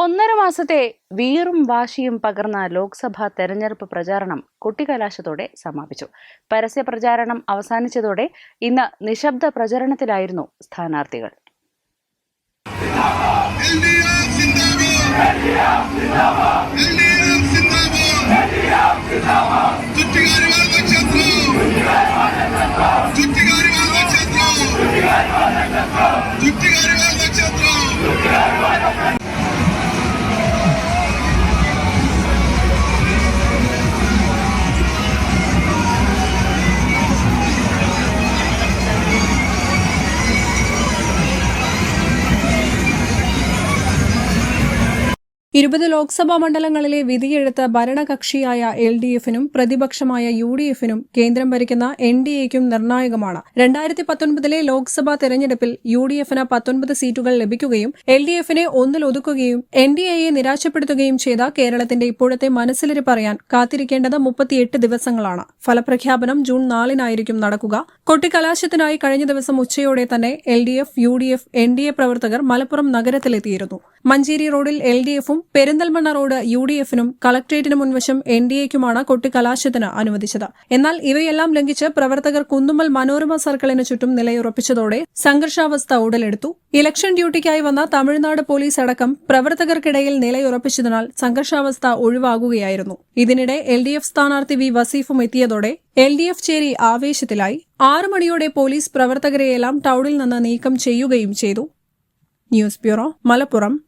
ഒന്നര മാസത്തെ വീറും വാശിയും പകർന്ന ലോക്സഭാ തെരഞ്ഞെടുപ്പ് പ്രചാരണം കൊട്ടിക്കലാശത്തോടെ സമാപിച്ചു. പരസ്യ പ്രചാരണം അവസാനിച്ചതോടെ ഇന്ന് നിശബ്ദ പ്രചരണത്തിലായിരുന്നു സ്ഥാനാർത്ഥികൾ. ഇരുപത് ലോക്സഭാ മണ്ഡലങ്ങളിലെ വിധിയെഴുത്ത് ഭരണകക്ഷിയായ എൽ ഡി എഫിനും പ്രതിപക്ഷമായ യു ഡി എഫിനും കേന്ദ്രം ഭരിക്കുന്ന എൻ ഡി എക്കും നിർണായകമാണ്. രണ്ടായിരത്തി പത്തൊൻപതിലെ ലോക്സഭാ തെരഞ്ഞെടുപ്പിൽ യു ഡി എഫിന് പത്തൊൻപത് സീറ്റുകൾ ലഭിക്കുകയും എൽ ഡി എഫിനെ ഒന്നിലൊതുക്കുകയും എൻ ഡി എയെ നിരാശപ്പെടുത്തുകയും ചെയ്ത കേരളത്തിന്റെ ഇപ്പോഴത്തെ മനസ്സിലിരി പറയാൻ കാത്തിരിക്കേണ്ടത് മുപ്പത്തിയെട്ട് ദിവസങ്ങളാണ്. ഫലപ്രഖ്യാപനം ജൂൺ നാലിനായിരിക്കും നടക്കുക. കൊട്ടിക്കലാശത്തിനായി കഴിഞ്ഞ ദിവസം ഉച്ചയോടെ തന്നെ L D F U D F N D A പ്രവർത്തകർ മലപ്പുറം നഗരത്തിലെത്തിയിരുന്നു. മഞ്ചേരി റോഡിൽ എൽ ഡി എഫും പെരിന്തൽമണ്ണ റോഡ് യു ഡി എഫിനും കളക്ട്രേറ്റിന് മുൻവശം എൻ ഡി എക്കുമാണ് കൊട്ടിക്കലാശത്തിന് അനുവദിച്ചത്. എന്നാൽ ഇവയെല്ലാം ലംഘിച്ച് പ്രവർത്തകർ കുന്നുമ്മൽ മനോരമ സർക്കിളിന് ചുറ്റും നിലയുറപ്പിച്ചതോടെ സംഘർഷാവസ്ഥ ഉടലെടുത്തു. ഇലക്ഷൻ ഡ്യൂട്ടിക്കായി വന്ന തമിഴ്നാട് പോലീസ് അടക്കം പ്രവർത്തകർക്കിടയിൽ നിലയുറപ്പിച്ചതിനാൽ സംഘർഷാവസ്ഥ ഒഴിവാകുകയായിരുന്നു. ഇതിനിടെ എൽ ഡി എഫ് സ്ഥാനാർത്ഥി വി. വസീഫും എത്തിയതോടെ എൽ ഡി എഫ് ചേരി ആവേശത്തിലായി. ആറു മണിയോടെ പോലീസ് പ്രവർത്തകരെയെല്ലാം ടൌണിൽ നിന്ന് നീക്കം ചെയ്യുകയും ചെയ്തു. News bureau Malappuram.